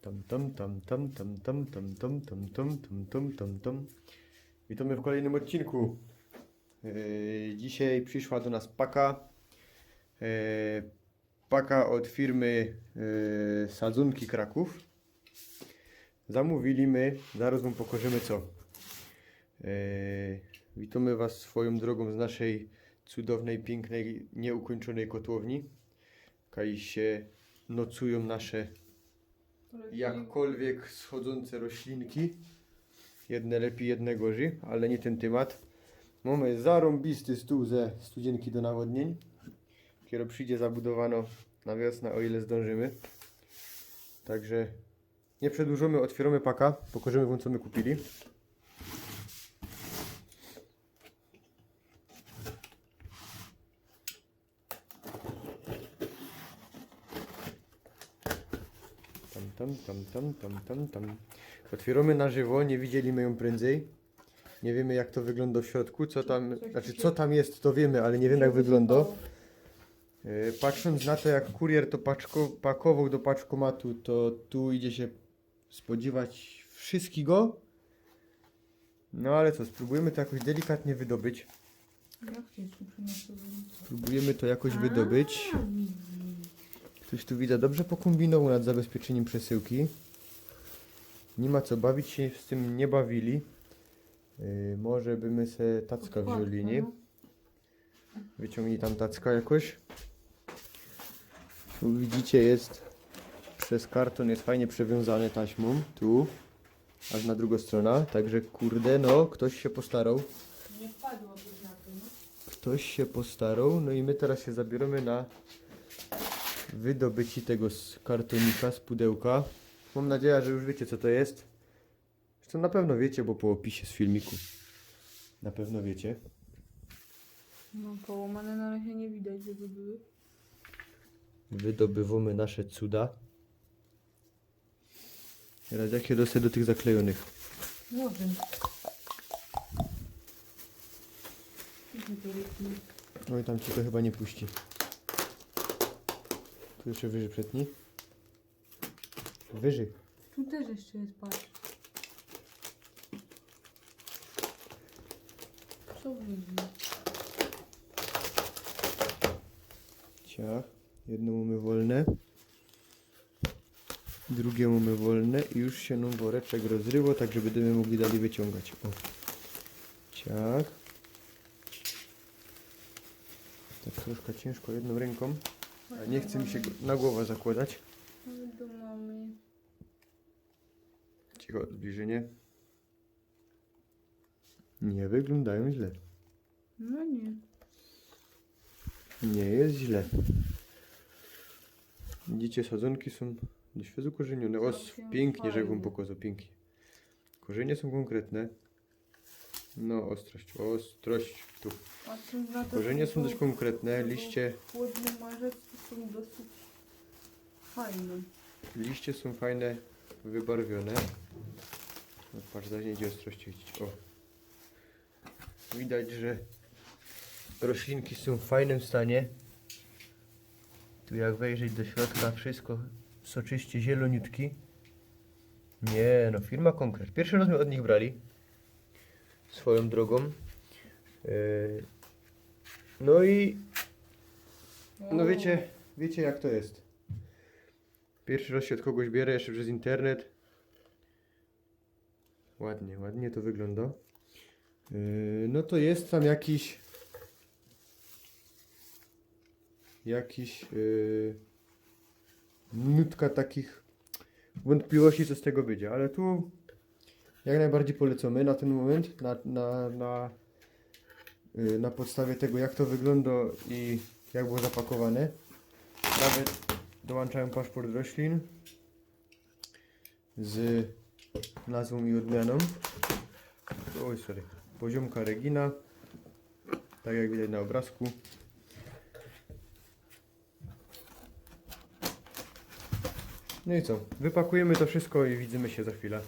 Tam, tam, tam, tam, tam, tam, tam, tam, tam, tam, tam, tam, tam, tam. Witamy w kolejnym odcinku. Yy, dzisiaj przyszła do nas paka. Yy, paka od firmy yy, Sadzonki Kraków. Zamówili my, zaraz wam pokażemy co. Yy, witamy was swoją drogą z naszej cudownej, pięknej, nieukończonej kotłowni. Kaj się nocują nasze jakkolwiek schodzące roślinki. Jedne lepiej, jedne gorzej, ale nie ten temat. Mamy zarąbisty stół ze studzienki do nawodnień. Dopiero przyjdzie zabudowano na wiosnę, o ile zdążymy. Także nie przedłużamy, otwieramy paka, pokażemy wam co my kupili. Tam, tam, tam, tam, tam, tam. Otwieramy na żywo, nie widzieliśmy ją prędzej. Nie wiemy jak to wygląda w środku, co tam, znaczy co tam jest to wiemy, ale nie wiemy jak wygląda. E, Patrząc na to jak kurier to paczko, pakował do paczkomatu, to tu idzie się spodziewać wszystkiego. No ale co, spróbujemy to jakoś delikatnie wydobyć. Jak cię tu przyniosło? Spróbujemy to jakoś wydobyć. Ktoś tu widzę dobrze pokombinował nad zabezpieczeniem przesyłki. Nie ma co bawić się z tym nie bawili. Yy, może by my se tacka wzięli, nie? Wyciągnij tam tacka jakoś. Tu widzicie jest przez karton jest fajnie przewiązany taśmą. Tu. Aż na drugą stronę. Także kurde no, ktoś się postarał. Nie wpadłoby na to, no. Ktoś się postarał, no i my teraz się zabieramy na wydobycie tego z kartonika, z pudełka. Mam nadzieję, że już wiecie co to jest. Zresztą na pewno wiecie, bo po opisie z filmiku. Na pewno wiecie. No połamane na razie nie widać, żeby były. Wydobywamy nasze cuda. Teraz jak się dostać do tych zaklejonych? To jest? Oj, tam ci to chyba nie puści. Tu jeszcze wyżej przedni. Wyżej. Tu też jeszcze jest, patrz. Co wyjdzie? Ciach. Jedno mamy wolne. Drugie mamy wolne i już się nam woreczek rozryło, tak żeby będziemy mogli dalej wyciągać. O. Ciach. Tak troszkę ciężko jedną ręką. A nie chce mi się go na głowę zakładać. Tu mamy. Cicho, zbliżenie. Nie wyglądają źle. No nie. Nie jest źle. Widzicie, sadzonki są dość wyzukorzenione. O, Całkiem pięknie, że wam pokazał, pięknie. Korzenie są konkretne. No, ostrość, ostrość tu. Na to, Korzenie są dość konkretne, liście, Chłodny marzec to są dosyć fajne. liście są fajne, wybarwione. No, patrz, zaś nie idzie widzieć. O. Widać, że roślinki są w fajnym stanie. Tu jak wejrzeć do środka, wszystko soczyście zieloniutki. Nie, no firma Konkret. Pierwszy raz my od nich brali. Swoją drogą. Yy, No i no wiecie, wiecie jak to jest. Pierwszy raz się od kogoś bierę, jeszcze przez internet. Ładnie, ładnie to wygląda. Yy, no to jest tam jakiś jakiś yy, nutka takich wątpliwości, co z tego będzie, ale tu jak najbardziej polecamy na ten moment, na, na, na, yy, na podstawie tego, jak to wygląda i jak było zapakowane. Nawet dołączałem paszport roślin z nazwą i odmianą. Oj, sorry. Poziomka Regina. Tak jak widać na obrazku. No i co? Wypakujemy to wszystko i widzimy się za chwilę.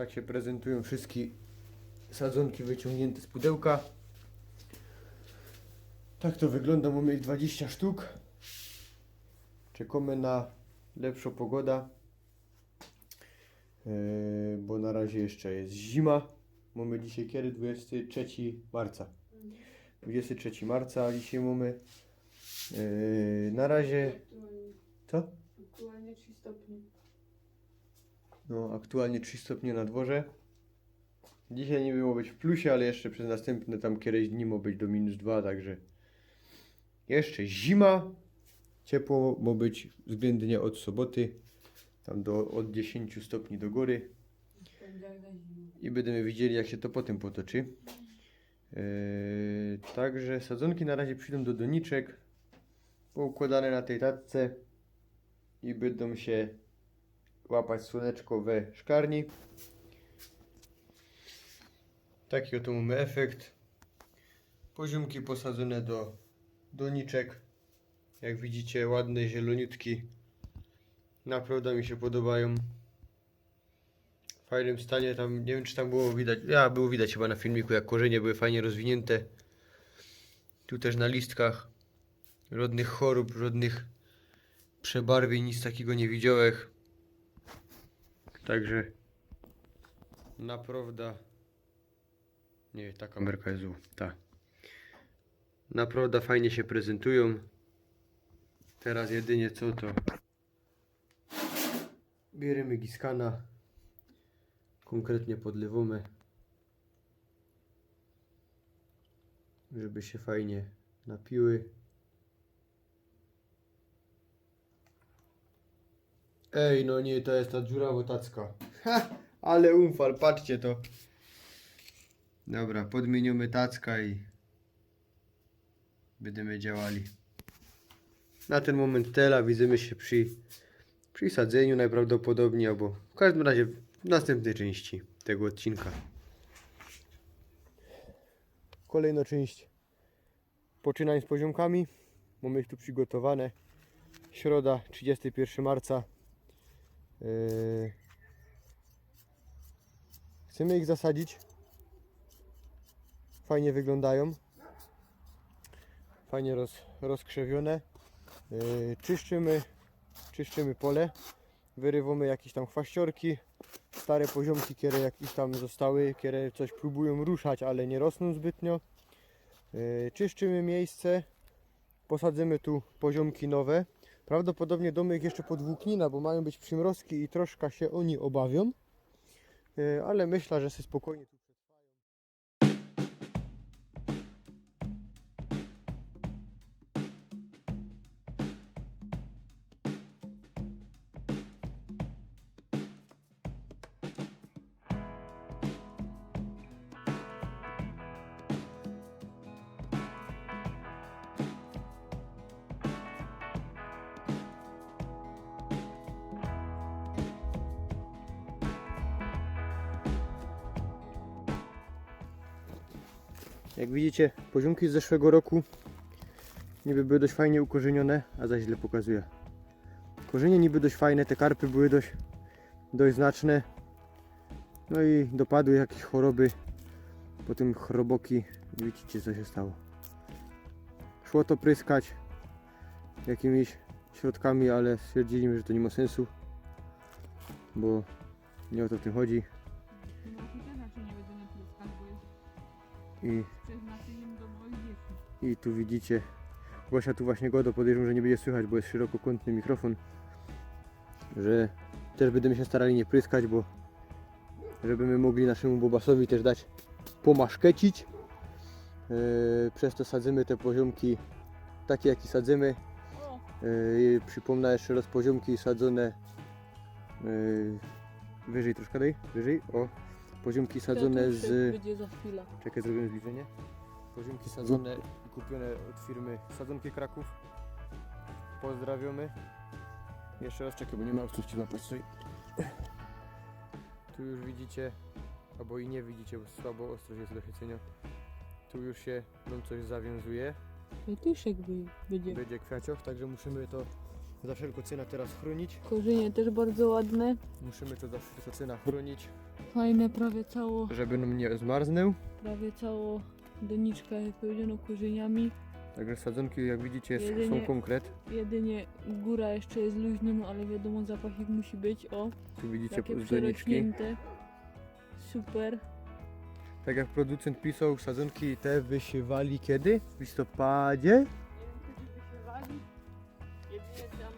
Tak się prezentują wszystkie sadzonki wyciągnięte z pudełka. Tak to wygląda, mamy ich 20 sztuk. Czekamy na lepsza pogoda. Yy, bo na razie jeszcze jest zima. Mamy dzisiaj kiedy? 23 marca. 23 marca dzisiaj mamy. Yy, na razie. Co? Aktualnie 3 stopnie. No, aktualnie 3 stopnie na dworze. Dzisiaj nie było być w plusie, ale jeszcze przez następne tam kiedyś dni ma być do minus 2, także jeszcze zima. Ciepło ma być względnie od soboty, tam do od 10 stopni do góry i będziemy widzieli jak się to potem potoczy. Yy, także sadzonki na razie przyjdą do doniczek, poukładane na tej tatce i będą się łapać słoneczko we szklarni. Taki oto mamy efekt. Poziomki posadzone do doniczek. Jak widzicie ładne, zieloniutki. Naprawdę mi się podobają. W fajnym stanie tam, nie wiem czy tam było widać, ja było widać chyba na filmiku jak korzenie były fajnie rozwinięte. Tu też na listkach. Żadnych chorób, żadnych przebarwień, nic takiego nie widziałem. Także naprawdę nie, ta kamerka jest zła. Ta. Naprawdę fajnie się prezentują. Teraz jedynie co to bierzemy giskana konkretnie podlewamy żeby się fajnie napiły Ej, no nie, to jest ta dziura wotacka. Ha, ale umfal, patrzcie to. Dobra, podmieniamy tacka i będziemy działali. Na ten moment tela widzimy się przy, przy sadzeniu najprawdopodobniej, albo w każdym razie w następnej części tego odcinka. Kolejna część poczynań z poziomkami. Mamy ich tu przygotowane. Środa, 31 marca. Yy, Chcemy ich zasadzić. Fajnie wyglądają. Fajnie roz, rozkrzewione. Yy, Czyszczymy, czyszczymy pole. Wyrywamy jakieś tam chwaściorki. Stare poziomki, które jakieś tam zostały, które coś próbują ruszać, ale nie rosną zbytnio. Yy, Czyszczymy miejsce. Posadzimy tu poziomki nowe. Prawdopodobnie domek jeszcze podwłóknina, bo mają być przymrozki i troszkę się oni obawią. E, Ale myślę, że się spokojnie Jak widzicie, poziomki z zeszłego roku niby były dość fajnie ukorzenione, a za źle pokazuję. Korzenie niby dość fajne, te karpy były dość, dość znaczne. No i dopadły jakieś choroby, potem chroboki. Widzicie co się stało. Szło to pryskać jakimiś środkami, ale stwierdziliśmy, że to nie ma sensu, bo nie o to w tym chodzi No i I tu widzicie, Gosia tu właśnie godo podejrzewam, że nie będzie słychać, bo jest szerokokątny mikrofon, że też będziemy się starali nie pryskać, bo żebyśmy mogli naszemu bobasowi też dać pomaszkecić. Yy, przez to sadzimy te poziomki takie jaki sadzimy. Yy, przypomnę jeszcze raz poziomki sadzone yy, wyżej troszkę daj, wyżej, o poziomki sadzone z będzie za chwilę. Czekaj, zrobię zbliżenie. Poziomki sadzone i kupione od firmy Sadzonki Kraków. Pozdrawiamy. Jeszcze raz czekaj, bo nie ma odczucia na stoi. Tu już widzicie, albo i nie widzicie, bo słabo ostrość jest do chycenia. Tu już się nam coś zawiązuje. I tyszek by- będzie. Będzie kwiacioch, także musimy to za wszelką cenę teraz chronić. Korzenie też bardzo ładne. Musimy to za wszelką cenę chronić, Fajne, prawie cało, żeby nam nie zmarznął. prawie cało doniczka, jak powiedziano, korzeniami. Także sadzonki jak widzicie s- Jedynie- są konkret. Jedynie góra jeszcze jest luźna, no ale wiadomo zapachik musi być. O, Tu widzicie jakie doniczki. przerośnięte. Super. Tak jak producent pisał, sadzonki te wysiewali kiedy? W listopadzie? Nie wiem kiedy wysiewali. Jedynie tam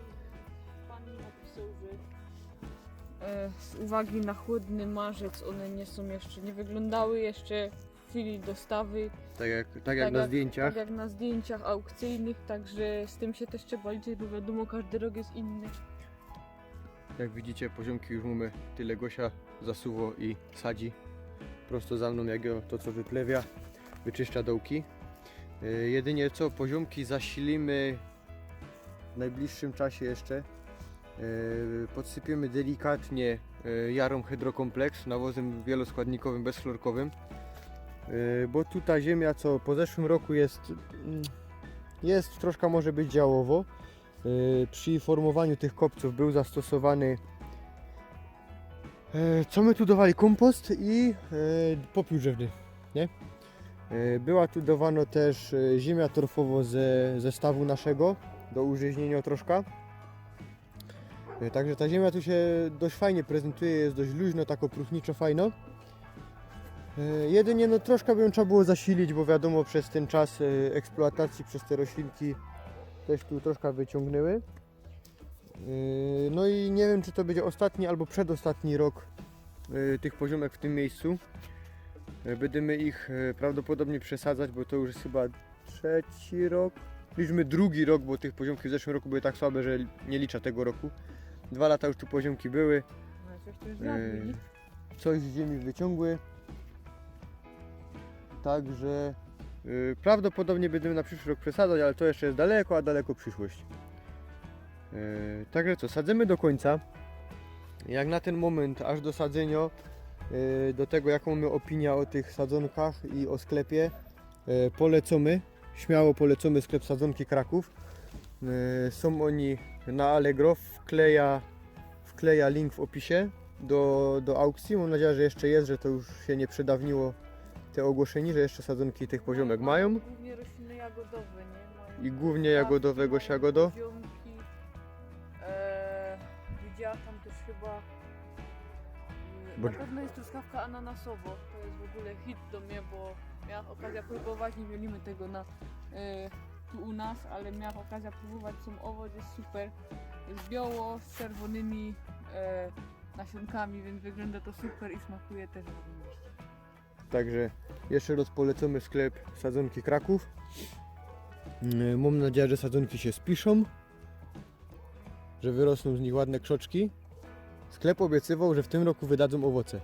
pan mi napisał, że e, z uwagi na chłodny marzec one nie są jeszcze, nie wyglądały jeszcze chwili dostawy. Tak jak, tak jak na zdjęciach. Tak jak na zdjęciach aukcyjnych, także z tym się też trzeba liczyć, bo wiadomo każdy rok jest inny. Jak widzicie, poziomki już mamy tyle Gosia zasuwo i sadzi. Prosto za mną, jak to co wyplewia, wyczyszcza dołki. Yy, jedynie co, poziomki zasilimy w najbliższym czasie jeszcze. Yy, podsypiemy delikatnie yy, jarą hydrokompleks nawozem wieloskładnikowym, bezflorkowym. Yy, bo tu ta ziemia, co po zeszłym roku jest, mm, jest troszkę może być działowo. Yy, przy formowaniu tych kopców był zastosowany e, co my tu dawali? Kompost i popiół drzewny, nie? Była tu dawano też ziemia torfowo ze zestawu naszego do użyźnienia troszkę. Także ta ziemia tu się dość fajnie prezentuje, jest dość luźno, tak opróchniczo fajno. E, Jedynie no troszkę by ją trzeba było zasilić, bo wiadomo przez ten czas e, eksploatacji przez te roślinki też tu troszkę wyciągnęły. Yy, No i nie wiem, czy to będzie ostatni albo przedostatni rok tych poziomek w tym miejscu. Będziemy ich prawdopodobnie przesadzać, bo to już jest chyba trzeci rok. Liczmy drugi rok, bo tych poziomki w zeszłym roku były tak słabe, że nie liczę tego roku. Dwa lata już tu poziomki były. No, coś z ziemi wyciągły. Także yy, prawdopodobnie będziemy na przyszły rok przesadzać, ale to jeszcze jest daleko, a daleko przyszłość. Yy, także co, sadzimy do końca. Jak na ten moment, aż do sadzenia, yy, do tego jaką mamy opinię o tych sadzonkach i o sklepie, yy, polecamy. Śmiało polecamy sklep Sadzonki Kraków. Yy, są oni na Allegro, wkleja, wkleja link w opisie do, do aukcji. Mam nadzieję, że jeszcze jest, że to już się nie przedawniło te ogłoszenie, że jeszcze sadzonki tych poziomek mają. Głównie rośliny jagodowe, nie? Mają I głównie jagodowego siagodo. poziomki. E, widziałam tam też chyba... e, Bo- Na pewno jest truskawka ananasowo. To jest w ogóle hit do mnie, bo miałam okazję próbować, nie mieliśmy tego na, e, tu u nas, ale miałam okazję próbować, są owoc, jest super. Jest biało z czerwonymi e, nasionkami, więc wygląda to super i smakuje też zarobiście. Także jeszcze raz polecamy sklep Sadzonki Kraków. Yy, Mam nadzieję, że sadzonki się spiszą, że wyrosną z nich ładne krzoczki. Sklep obiecywał, że w tym roku wydadzą owoce.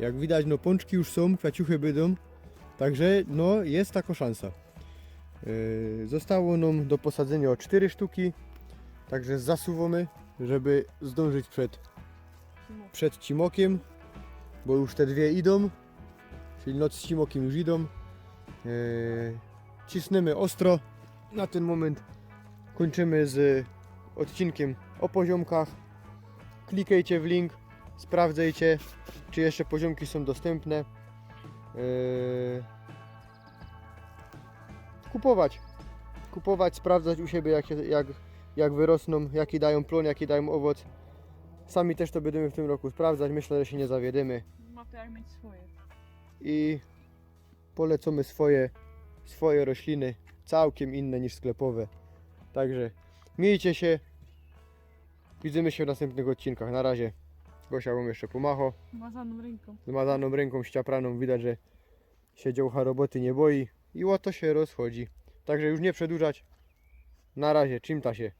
Jak widać, no pączki już są, kwiaciuchy będą, także no jest taka szansa. Yy, Zostało nam do posadzenia 4 sztuki, także zasuwamy, żeby zdążyć przed przed Cimokiem, bo już te dwie idą, czyli noc z Cimokiem już idą. Eee, cisnemy ostro. Na ten moment kończymy z odcinkiem o poziomkach. Klikajcie w link, sprawdzajcie, czy jeszcze poziomki są dostępne. Eee, kupować. Kupować, sprawdzać u siebie, jak, jak, jak wyrosną, jaki dają plon, jaki dają owoc. Sami też to będziemy w tym roku sprawdzać. Myślę, że się nie zawiedemy Ma mieć swoje. I polecamy swoje, swoje rośliny, całkiem inne niż sklepowe. Także miejcie się. Widzimy się w następnych odcinkach. Na razie. Gosia wam jeszcze pomacho. Mazaną ręką. Zmazaną ręką ściapraną. Widać, że się działcha roboty nie boi i łoto się rozchodzi. Także już nie przedłużać. Na razie. Czym ta się.